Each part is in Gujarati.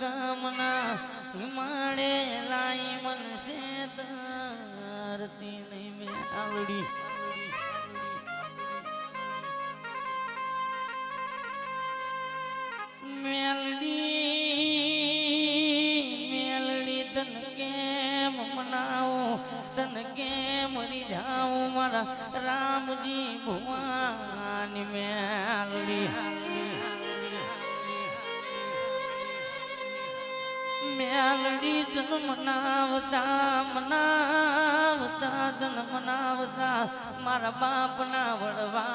ગામના હિમાડે લાઈ મનસે તારતી નહીં મેં આવડી. મેલડી મેલડી, તન કેમ મનાવું? તન કેમ રીઝાવું? મારા રામજી ભુવાની મેલડી મેલડી તન મનાવતા મનાવતા તન મારા બાપના વડવા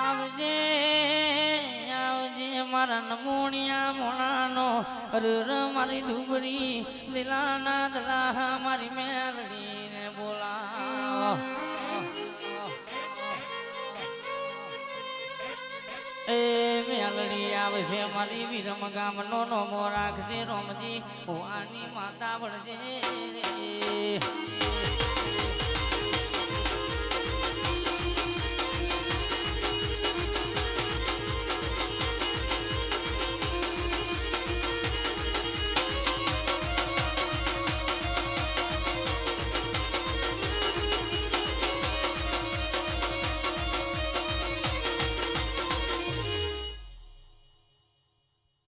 આવજે આવજે મારા નમોણિયા મોણાનો ર મારી ધુબરી દિલાના દલાહા મારી મેલડીને એ મેલડી આવશે મારી વિરમ ગામનો નોમો રાખશે રોમજી ભુવાની માતા વળજે